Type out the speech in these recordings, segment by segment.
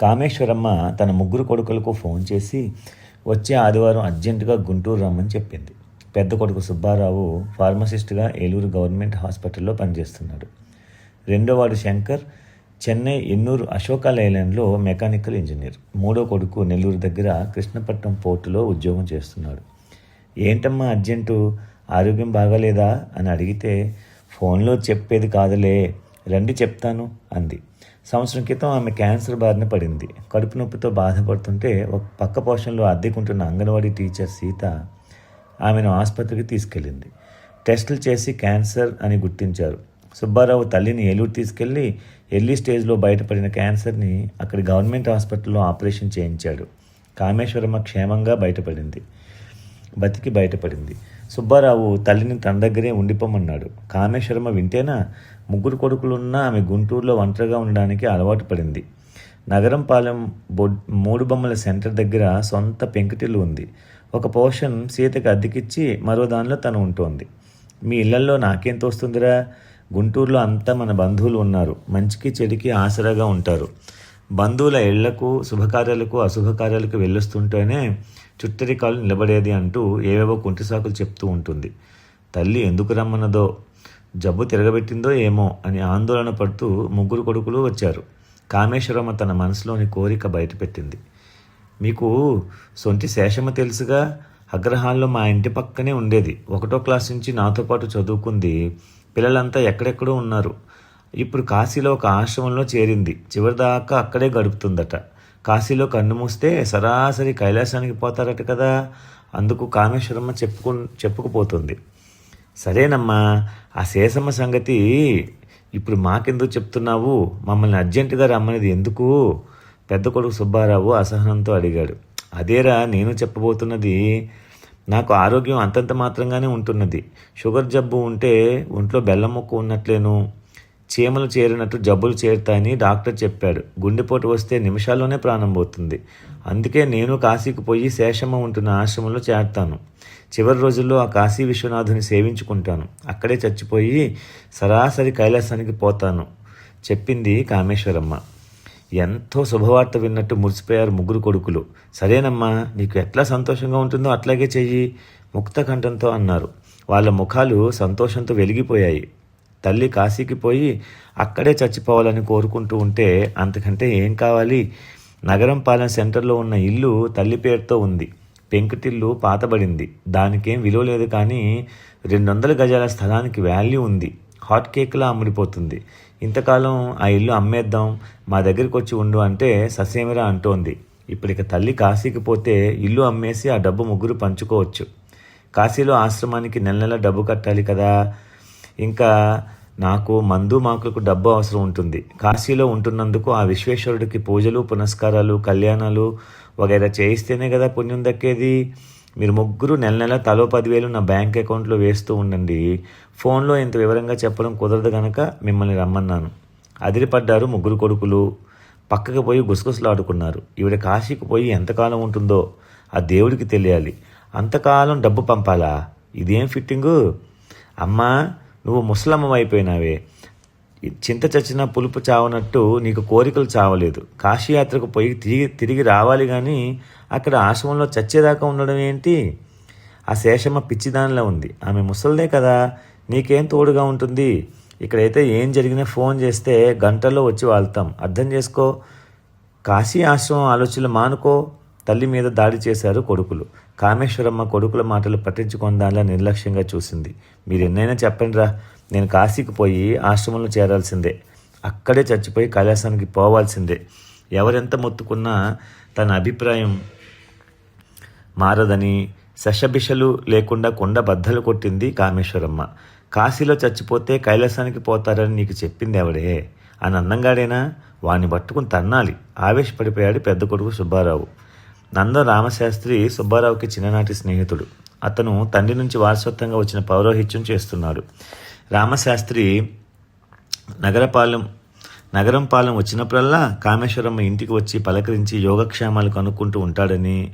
కామేశ్వరమ్మ తన ముగ్గురు కొడుకులకు ఫోన్ చేసి వచ్చే ఆదివారం అర్జెంటుగా గుంటూరు రమ్మని చెప్పింది. పెద్ద కొడుకు సుబ్బారావు ఫార్మసిస్ట్గా ఏలూరు గవర్నమెంట్ హాస్పిటల్లో పనిచేస్తున్నాడు. రెండోవాడు శంకర్ చెన్నై ఎన్నూరు అశోక లైలాండ్లో మెకానికల్ ఇంజనీర్. మూడో కొడుకు నెల్లూరు దగ్గర కృష్ణపట్నం పోర్టులో ఉద్యోగం చేస్తున్నాడు. ఏంటమ్మా అర్జెంటు? ఆరోగ్యం బాగాలేదా? అని అడిగితే ఫోన్లో చెప్పేది కాదులే. రండి చెప్తాను అంది. సంవత్సరం క్రితం ఆమె క్యాన్సర్ బారిన పడింది. కడుపు నొప్పితో బాధపడుతుంటే ఒక పక్క పోషణలో అద్దెకుంటున్న అంగన్వాడీ టీచర్ సీత ఆమెను ఆసుపత్రికి తీసుకెళ్ళింది. టెస్టులు చేసి క్యాన్సర్ అని గుర్తించారు. సుబ్బారావు తల్లిని ఏలూరు తీసుకెళ్ళి ఎర్లీ స్టేజ్లో బయటపడిన క్యాన్సర్ని అక్కడి గవర్నమెంట్ హాస్పిటల్లో ఆపరేషన్ చేయించాడు. కామేశ్వరమ్మ క్షేమంగా బయటపడింది. బతికి బయటపడింది. సుబ్బారావు తల్లిని తన దగ్గరే ఉండిపోమన్నాడు. కామేశ్వరమ్మ వింటేనా? ముగ్గురు కొడుకులున్నా ఆమె గుంటూరులో ఒంటరిగా ఉండడానికి అలవాటు పడింది. నగరం పాలెం మూడు బొమ్మల సెంటర్ దగ్గర సొంత పెంకుటిల్లు ఉంది. ఒక పోర్షన్ సీతకి అద్దెకిచ్చి మరో దానిలో తను ఉంటోంది. మీ ఇళ్ళల్లో నాకేం తోస్తుందిరా? గుంటూరులో అంతా మన బంధువులు ఉన్నారు. మంచికి చెడికి ఆసరాగా ఉంటారు. బంధువుల ఇళ్ళకు శుభకార్యాలకు అశుభకార్యాలకు వెళ్ళొస్తుంటేనే చుట్టరికాలు నిలబడేది అంటూ ఏవేవో కుంటి సాకులు చెప్తూ ఉంటుంది. తల్లి ఎందుకు రమ్మన్నదో జబ్బు తిరగబెట్టిందో ఏమో అని ఆందోళన పడుతూ ముగ్గురు కొడుకులు వచ్చారు. కామేశ్వరమ్మ తన మనసులోని కోరిక బయటపెట్టింది. మీకు సొంటి శేషమ్మ తెలుసుగా? అగ్రహాల్లో మా ఇంటి పక్కనే ఉండేది. ఒకటో క్లాస్ నుంచి నాతో పాటు చదువుకుంది. పిల్లలంతా ఎక్కడెక్కడో ఉన్నారు. ఇప్పుడు కాశీలో ఒక ఆశ్రమంలో చేరింది. చివరిదాకా అక్కడే గడుపుతుందట. కాశీలో కన్ను మూస్తే సరాసరి కైలాసానికి పోతారట కదా. అందుకు కామేశ్వరమ్మ చెప్పుకు చెప్పుకుపోతుంది. సరేనమ్మా ఆ శేషమ్మ సంగతి ఇప్పుడు మాకెందుకు చెప్తున్నావు? మమ్మల్ని అర్జెంటుగా రమ్మనేది ఎందుకు? పెద్ద కొడుకు సుబ్బారావు అసహనంతో అడిగాడు. అదేరా నేను చెప్పబోతున్నది నాకు ఆరోగ్యం అంతంత మాత్రంగానే ఉంటున్నది. షుగర్ జబ్బు ఉంటే ఒంట్లో బెల్లం ముక్క ఉన్నట్లేను. చీమలు చేరినట్టు జబ్బులు చేరుతాయని డాక్టర్ చెప్పాడు. గుండెపోటు వస్తే నిమిషాల్లోనే ప్రాణం పోతుంది. అందుకే నేను కాశీకి పోయి శేషమ్మ ఉంటున్న ఆశ్రమంలో చేరతాను. చివరి రోజుల్లో ఆ కాశీ విశ్వనాథుని సేవించుకుంటాను. అక్కడే చచ్చిపోయి సరాసరి కైలాసానికి పోతాను చెప్పింది కామేశ్వరమ్మ. ఎంతో శుభవార్త విన్నట్టు మురిసిపోయారు ముగ్గురు కొడుకులు. సరేనమ్మా నీకు ఎట్లా సంతోషంగా ఉంటుందో అట్లాగే చెయ్యి ముక్త కంఠంతో అన్నారు. వాళ్ళ ముఖాలు సంతోషంతో వెలిగిపోయాయి. తల్లి కాశీకి పోయి అక్కడే చచ్చిపోవాలని కోరుకుంటూ ఉంటే అంతకంటే ఏం కావాలి? నగరం పాలన సెంటర్లో ఉన్న ఇల్లు తల్లి పేరుతో ఉంది. పెంకుటిల్లు పాతబడింది. దానికేం విలువ లేదు కానీ రెండు వందల గజాల స్థలానికి వాల్యూ ఉంది. హాట్ కేక్లా అమ్ముడిపోతుంది. ఇంతకాలం ఆ ఇల్లు అమ్మేద్దాం మా దగ్గరికి వచ్చి ఉండు అంటే ససేమిరా అంటోంది. ఇప్పుడు తల్లి కాశీకి పోతే ఇల్లు అమ్మేసి ఆ డబ్బు ముగ్గురు పంచుకోవచ్చు. కాశీలో ఆశ్రమానికి నెల నెల డబ్బు కట్టాలి కదా. ఇంకా నాకు మందు మాకులకు డబ్బు అవసరం ఉంటుంది. కాశీలో ఉంటున్నందుకు ఆ విశ్వేశ్వరుడికి పూజలు పునస్కారాలు కళ్యాణాలు వగైరా చేయిస్తేనే కదా పుణ్యం దక్కేది. మీరు ముగ్గురు నెల నెల తలో పదివేలు నా బ్యాంక్ అకౌంట్లో వేస్తూ ఉండండి. ఫోన్లో ఇంత వివరంగా చెప్పడం కుదరదు గనక మిమ్మల్ని రమ్మన్నాను. అదిరిపడ్డారు ముగ్గురు కొడుకులు. పక్కకి పోయి గుసగుసలాడుకున్నారు. ఈవిడ కాశీకి పోయి ఎంతకాలం ఉంటుందో ఆ దేవుడికి తెలియాలి. అంతకాలం డబ్బు పంపాలా? ఇదేం ఫిట్టింగు? అమ్మా నువ్వు ముసలమ్మ అయిపోయినావే. చింత చచ్చిన పులుపు చావనట్టు నీకు కోరికలు చావలేదు. కాశీయాత్రకు పోయి తిరిగి తిరిగి రావాలి కానీ అక్కడ ఆశ్రమంలో చచ్చేదాకా ఉండడం ఏంటి? ఆ శేషమ్మ పిచ్చిదానిలో ఉంది. ఆమె ముసల్దే కదా. నీకేం తోడుగా ఉంటుంది? ఇక్కడైతే ఏం జరిగినా ఫోన్ చేస్తే గంటల్లో వచ్చి వాళ్తాం. అర్థం చేసుకో. కాశీ ఆశ్రమం ఆలోచనలు మానుకో. తల్లి మీద దాడి చేశారు కొడుకులు. కామేశ్వరమ్మ కొడుకుల మాటలు పట్టించుకుందానిలా నిర్లక్ష్యంగా చూసింది. మీరు ఎన్నైనా చెప్పండిరా నేను కాశీకి పోయి ఆశ్రమంలో చేరాల్సిందే. అక్కడే చచ్చిపోయి కైలాసానికి పోవాల్సిందే. ఎవరెంత మొత్తుకున్నా తన అభిప్రాయం మారదని శషబిషలు లేకుండా కొండ బద్దలు కొట్టింది కామేశ్వరమ్మ. కాశీలో చచ్చిపోతే కైలాసానికి పోతారని నీకు చెప్పింది ఎవడే? అని అన్నంగాడేనా? వాణ్ణి పట్టుకుని తన్నాలి. ఆవేశపడిపోయాడు పెద్ద కొడుకు సుబ్బారావు. నంద రామశాస్త్రి సుబ్బారావుకి చిన్ననాటి స్నేహితుడు. అతను తండ్రి నుంచి వారసత్వంగా వచ్చిన పౌరోహిత్యం చేస్తున్నాడు. రామశాస్త్రి నగరపాలెం నగరం పాలెం వచ్చినప్పుడల్లా కామేశ్వరమ్మ ఇంటికి వచ్చి పలకరించి యోగక్షేమాలు కనుక్కుంటూ ఉంటాడని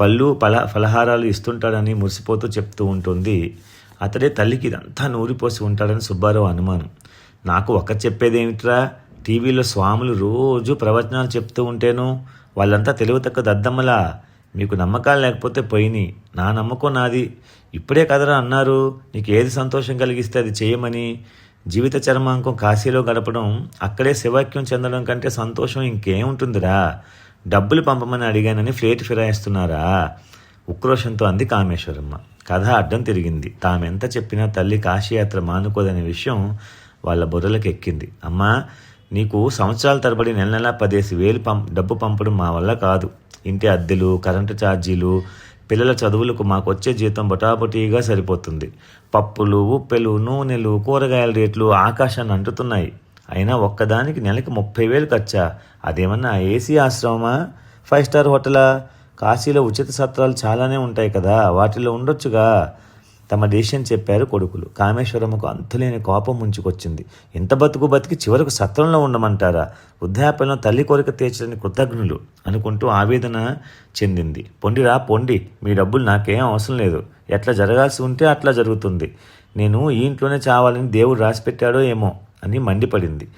పళ్ళు ఫల ఫలహారాలు ఇస్తుంటాడని మురిసిపోతూ చెప్తూ ఉంటుంది. అతడే తల్లికి ఇదంతా నూరిపోసి ఉంటాడని సుబ్బారావు అనుమానం. నాకు ఒక చెప్పేదేమిట్రా? టీవీలో స్వాములు రోజు ప్రవచనాలు చెప్తూ ఉంటేను వాళ్ళంతా తెలివితక్క దద్దమ్మలా. మీకు నమ్మకాలు లేకపోతే పోయినాయి నా నమ్మకం నాది. ఇప్పుడే కదరా అన్నారు. నీకు ఏది సంతోషం కలిగిస్తే అది చేయమని. జీవిత చర్మాంకం కాశీలో గడపడం అక్కడే శివాక్యం చెందడం కంటే సంతోషం ఇంకేముంటుందిరా. డబ్బులు పంపమని అడిగానని ఫ్లేట్ ఫిరాయిస్తున్నారా? ఉక్రోషంతో అంది కామేశ్వరమ్మ. కథ అడ్డం తిరిగింది. తామెంత చెప్పినా తల్లి కాశీయాత్ర మానుకోదనే విషయం వాళ్ళ బుర్రలకు ఎక్కింది అమ్మా నీకు సంవత్సరాల తరబడి నెల నెలా పదేసి వేలు పం డబ్బు పంపడం మా వల్ల కాదు. ఇంటి అద్దెలు కరెంటు ఛార్జీలు పిల్లల చదువులకు మాకు వచ్చే జీతం బొటాబొటీగా సరిపోతుంది. పప్పులు ఉప్పెలు నూనెలు కూరగాయల రేట్లు ఆకాశాన్ని అంటుతున్నాయి. అయినా ఒక్కదానికి నెలకి ముప్పై వేలు ఖర్చా? అదేమన్నా ఏసీ ఆశ్రమమా? ఫైవ్ స్టార్ హోటలా? కాశీలో ఉచిత సత్రాలు చాలానే ఉంటాయి కదా వాటిలో ఉండొచ్చుగా. తమ డెసిషన్ చెప్పారు కొడుకులు. కామేశ్వరమ్మకు అంతులేని కోపం ముంచుకొచ్చింది. ఇంత బతుకు బతికి చివరకు సత్రంలో ఉండమంటారా? వృద్ధాప్యంలో తల్లి కోరిక తీర్చని కృతజ్ఞులు అనుకుంటూ ఆవేదన చెందింది. పొండిరా పొండి. మీ డబ్బులు నాకేం అవసరం లేదు. ఎట్లా జరగాల్సి ఉంటే అట్లా జరుగుతుంది. నేను ఈ ఇంట్లోనే చావాలని దేవుడు రాసిపెట్టాడో ఏమో అని మండిపడింది.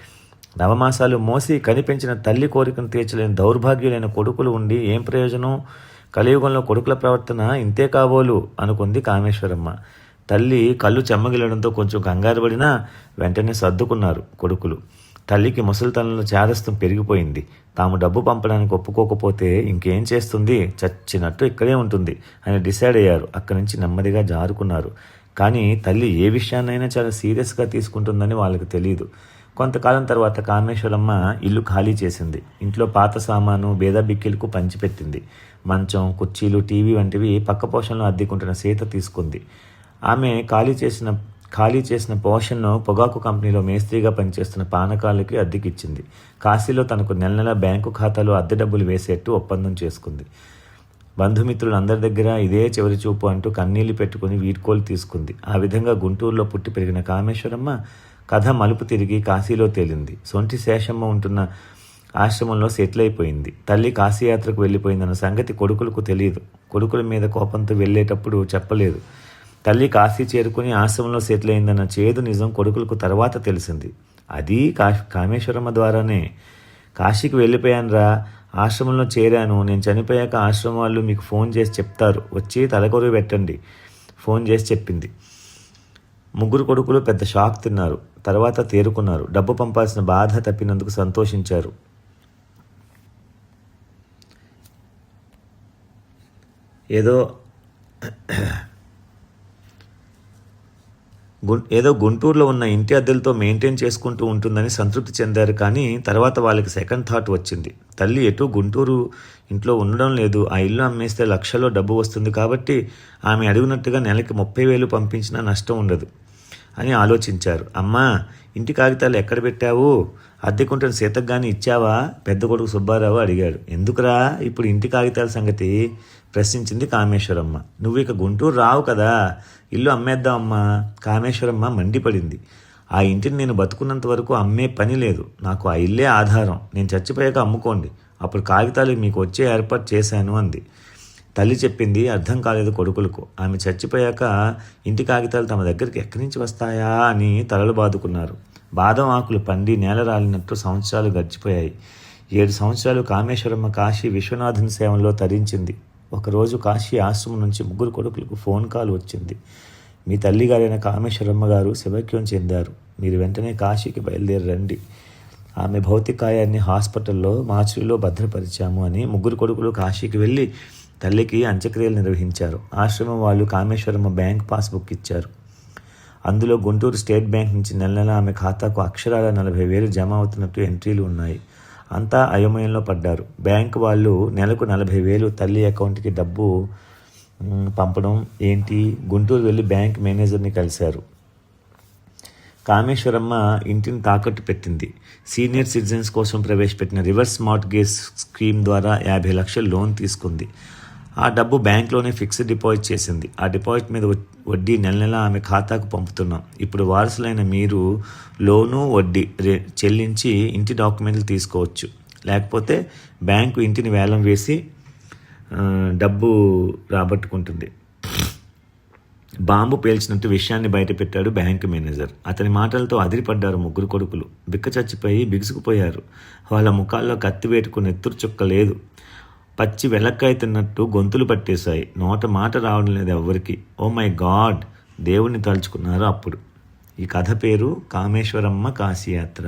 నవమాసాలు మోసి కనిపించిన తల్లి కోరికను తీర్చలేని దౌర్భాగ్యులైన కొడుకులు ఉండి ఏం ప్రయోజనం? కలియుగంలో కొడుకుల ప్రవర్తన ఇంతే కాబోలు అనుకుంది కామేశ్వరమ్మ. తల్లి కళ్ళు చెమ్మగిలడంతో కొంచెం కంగారు పడినా వెంటనే సర్దుకున్నారు కొడుకులు. తల్లికి ముసలితనంలో చేదస్తం పెరిగిపోయింది. తాము డబ్బు పంపడానికి ఒప్పుకోకపోతే ఇంకేం చేస్తుంది? చచ్చినట్టు ఇక్కడే ఉంటుంది అని డిసైడ్ అయ్యారు. అక్కడి నుంచి నెమ్మదిగా జారుకున్నారు. కానీ తల్లి ఏ విషయాన్నైనా చాలా సీరియస్గా తీసుకుంటుందని వాళ్ళకి తెలియదు కొంతకాలం తర్వాత కామేశ్వరమ్మ ఇల్లు ఖాళీ చేసింది. ఇంట్లో పాత సామాను బేదబిక్కిలకు పంచిపెట్టింది. మంచం కుర్చీలు టీవీ వంటివి పక్క పోషణలో అద్దెకుంటున్న సీత తీసుకుంది. ఆమె ఖాళీ చేసిన ఖాళీ చేసిన పోషన్ను పొగాకు కంపెనీలో మేస్త్రిగా పనిచేస్తున్న పానకాలకి అద్దెకిచ్చింది. కాశీలో తనకు నెల నెల బ్యాంకు ఖాతాలో అద్దె డబ్బులు వేసేట్టు ఒప్పందం చేసుకుంది. బంధుమిత్రులందరి దగ్గర ఇదే చివరి చూపు అంటూ కన్నీళ్ళు పెట్టుకుని వీడ్కోలు తీసుకుంది. ఆ విధంగా గుంటూరులో పుట్టి పెరిగిన కామేశ్వరమ్మ కథ మలుపు తిరిగి కాశీలో తేలింది. సొంటి శేషమ్మ ఉంటున్న ఆశ్రమంలో సెటిల్ అయిపోయింది తల్లి కాశీయాత్రకు వెళ్ళిపోయిందన్న సంగతి కొడుకులకు తెలియదు. కొడుకుల మీద కోపంతో వెళ్ళేటప్పుడు చెప్పలేదు. తల్లి కాశీ చేరుకుని ఆశ్రమంలో సెటిల్ అయిందన్న చేదు నిజం కొడుకులకు తర్వాత తెలిసింది. అది కా కామేశ్వరమ్మ ద్వారానే. కాశీకి వెళ్ళిపోయానురా. ఆశ్రమంలో చేరాను. నేను చనిపోయాక ఆశ్రమం వాళ్ళు మీకు ఫోన్ చేసి చెప్తారు. వచ్చి తలకొరువు పెట్టండి. ఫోన్ చేసి చెప్పింది. ముగ్గురు కొడుకులు పెద్ద షాక్ తిన్నారు. తర్వాత తేరుకున్నారు. డబ్బు పంపాల్సిన బాధ తప్పినందుకు సంతోషించారు. ఏదో గుం ఏదో గుంటూరులో ఉన్న ఇంటి అద్దెలతో మెయింటైన్ చేసుకుంటూ ఉంటుందని సంతృప్తి చెందారు కానీ తర్వాత వాళ్ళకి సెకండ్ థాట్ వచ్చింది. తల్లి ఎటు గుంటూరు ఇంట్లో ఉండడం లేదు. ఆ ఇల్లు అమ్మేస్తే లక్షలో డబ్బు వస్తుంది కాబట్టి ఆమె అడిగినట్టుగా నెలకి ముప్పై వేలు పంపించినా నష్టం ఉండదు. అని ఆలోచించారు. అమ్మా ఇంటి కాగితాలు ఎక్కడ పెట్టావు? అద్దెకుంటున్న సీతకు కానీ ఇచ్చావా? పెద్ద కొడుకు సుబ్బారావు అడిగాడు. ఎందుకురా ఇప్పుడు ఇంటి కాగితాల సంగతి? ప్రశ్నించింది కామేశ్వరమ్మ. నువ్వు ఇక గుంటూరు రావు కదా. ఇల్లు అమ్మేద్దామమ్మా కామేశ్వరమ్మ మండిపడింది. ఆ ఇంటిని నేను బతుకున్నంత వరకు అమ్మే పని లేదు. నాకు ఆ ఇల్లే ఆధారం. నేను చచ్చిపోయాక అమ్ముకోండి. అప్పుడు కాగితాలు మీకు వచ్చే ఏర్పాటు చేశాను అంది. తల్లి చెప్పింది అర్థం కాలేదు కొడుకులకు. ఆమె చచ్చిపోయాక ఇంటి కాగితాలు తమ దగ్గరికి ఎక్కడి నుంచి వస్తాయా అని తలలు బాదుకున్నారు. బాదం ఆకులు పండి నేల రాలినట్టు సంవత్సరాలు గడిచిపోయాయి. ఏడు సంవత్సరాలు కామేశ్వరమ్మ కాశీ విశ్వనాథన్ సేవలో తరించింది. ఒకరోజు కాశీ ఆశ్రమం నుంచి ముగ్గురు కొడుకులకు ఫోన్ కాల్ వచ్చింది. మీ తల్లిగారైన కామేశ్వరమ్మ గారు శివక్యం చెందారు. మీరు వెంటనే కాశీకి బయలుదేరి రండి ఆమె భౌతికాయాన్ని హాస్పిటల్లో మార్చిలో భద్రపరిచాము అని ముగ్గురు కొడుకులు కాశీకి వెళ్ళి తల్లికి అంత్యక్రియలు నిర్వహించారు. ఆశ్రమం వాళ్ళు కామేశ్వరమ్మ బ్యాంక్ పాస్బుక్ ఇచ్చారు. అందులో గుంటూరు స్టేట్ బ్యాంక్ నుంచి నెల నెల ఆమె ఖాతాకు అక్షరాల నలభై వేలు జమ అవుతున్నట్టు ఎంట్రీలు ఉన్నాయి. అంతా అయోమయంలో పడ్డారు. బ్యాంక్ వాళ్ళు నెలకు నలభై వేలు తల్లి అకౌంట్కి డబ్బు పంపడం ఏంటి? గుంటూరు వెళ్ళి బ్యాంక్ మేనేజర్ని కలిశారు. కామేశ్వరమ్మ ఇంటిని తాకట్టు పెట్టింది. సీనియర్ సిటిజన్స్ కోసం ప్రవేశపెట్టిన రివర్స్ మార్ట్గేజ్ స్కీమ్ ద్వారా యాభై లక్షల లోన్ తీసుకుంది. ఆ డబ్బు బ్యాంక్లోనే ఫిక్స్డ్ డిపాజిట్ చేసింది. ఆ డిపాజిట్ మీద వడ్డీ నెల నెల ఆమె ఖాతాకు పంపుతున్నాం. ఇప్పుడు వారసులైన మీరు లోను వడ్డీ రే- చెల్లించి ఇంటి డాక్యుమెంట్లు తీసుకోవచ్చు. లేకపోతే బ్యాంకు ఇంటిని వేలం వేసి డబ్బు రాబట్టుకుంటుంది. బాంబు పేల్చినట్టు విషయాన్ని బయటపెట్టాడు బ్యాంకు మేనేజర్. అతని మాటలతో అదిరిపడ్డారు ముగ్గురు కొడుకులు. బిక్క చచ్చిపోయి బిగుసుకుపోయారు. వాళ్ళ ముఖాల్లో కత్తి వేటుకు నెత్తురు చుక్క లేదు. పచ్చి వెలక్కాయ తిన్నట్టు గొంతులు పట్టేశాయి. నోట మాట రావడం లేదు ఎవ్వరికి. Oh my god! దేవుణ్ణి తలుచుకున్నారు అప్పుడు. ఈ కథ పేరు కామేశ్వరమ్మ కాశీయాత్ర.